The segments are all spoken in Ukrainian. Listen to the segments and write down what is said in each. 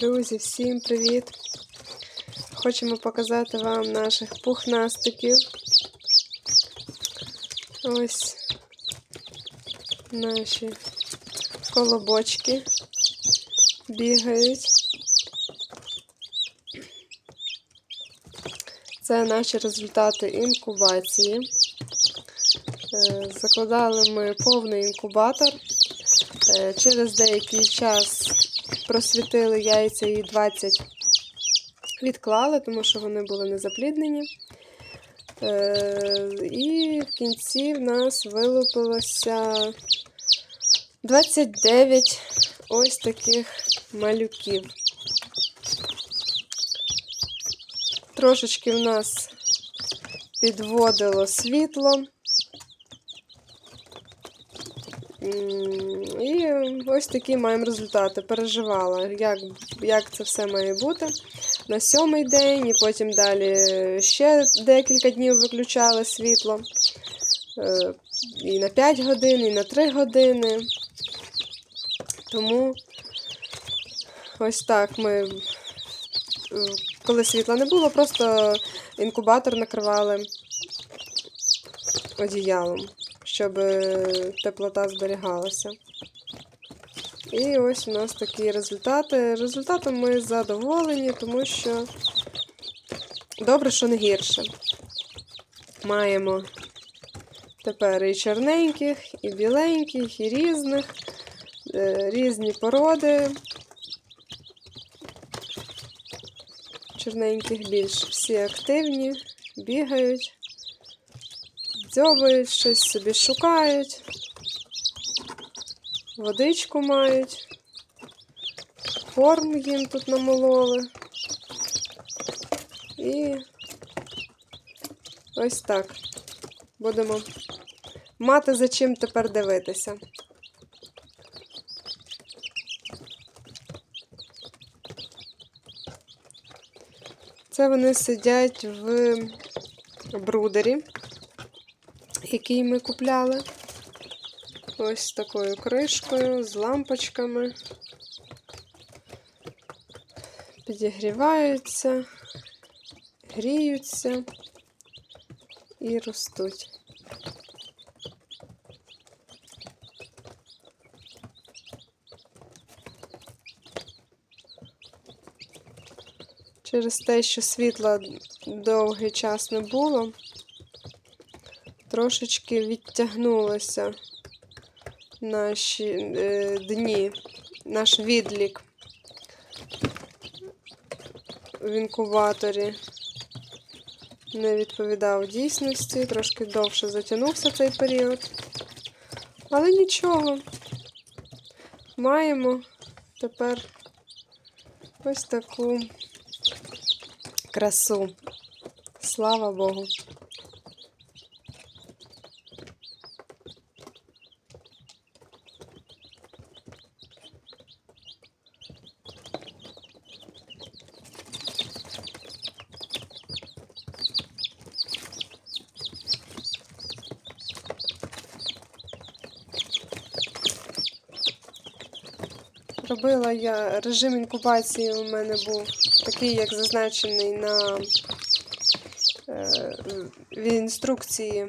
Друзі, всім привіт! Хочемо показати вам наших пухнастиків. Ось наші колобочки бігають. Це наші результати інкубації. Е, Закладали ми повний інкубатор. Е, Через деякий час просвітили яйця і 20 відклали, тому що вони були не запліднені. Е, І в кінці в нас вилупилося 29 ось таких малюків. Трошечки в нас підводило світло. І ось такі маємо результати. Переживала, як, як це все має бути. На сьомий день, і потім далі ще декілька днів виключали світло. Е, І на 5 годин, і на 3 години. Тому ось так ми, е, коли світла не було, просто інкубатор накривали одіялом щоб е, теплота зберігалася. І ось у нас такі результати. Результатом ми задоволені, тому що добре, що не гірше. Маємо тепер і чорненьких, і біленьких, і різних, е, різні породи. Чорненьких більш всі активні, бігають дзьобають, щось собі шукають, водичку мають, корм їм тут намололи. І ось так. Будемо мати за чим тепер дивитися. Це вони сидять в брудері який ми купляли. Ось такою кришкою, з лампочками. Підігріваються, гріються і ростуть. Через те, що світла довгий час не було, трошечки відтягнулися наші е, дні, наш відлік в інкубаторі не відповідав дійсності, трошки довше затягнувся цей період. Але нічого, маємо тепер ось таку красу. Слава Богу. Робила я режим інкубації у мене був такий, як зазначений на е, в інструкції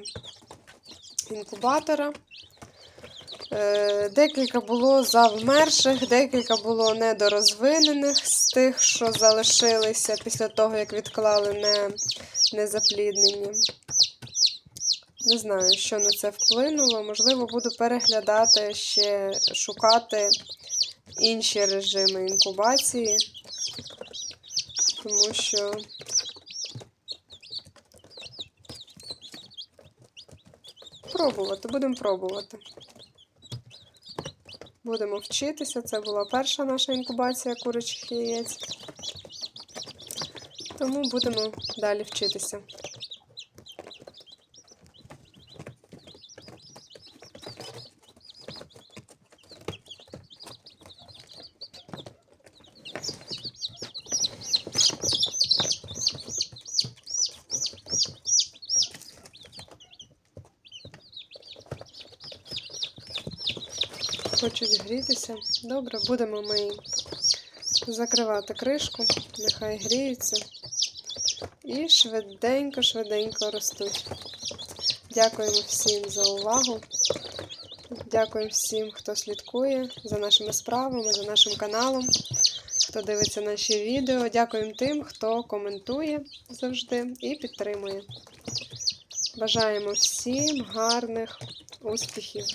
інкубатора. Е, Декілька було завмерших, декілька було недорозвинених з тих, що залишилися після того, як відклали не, незапліднені. Не знаю, що на це вплинуло. Можливо, буду переглядати ще, шукати інші режими інкубації, тому що пробувати, будемо пробувати. Будемо вчитися. Це була перша наша інкубація куричих яєць. Тому будемо далі вчитися. Хочуть грітися. Добре, будемо ми закривати кришку, нехай гріються. І швиденько-швиденько ростуть. Дякуємо всім за увагу. Дякуємо всім, хто слідкує за нашими справами, за нашим каналом, хто дивиться наші відео. Дякуємо тим, хто коментує завжди і підтримує. Бажаємо всім гарних успіхів!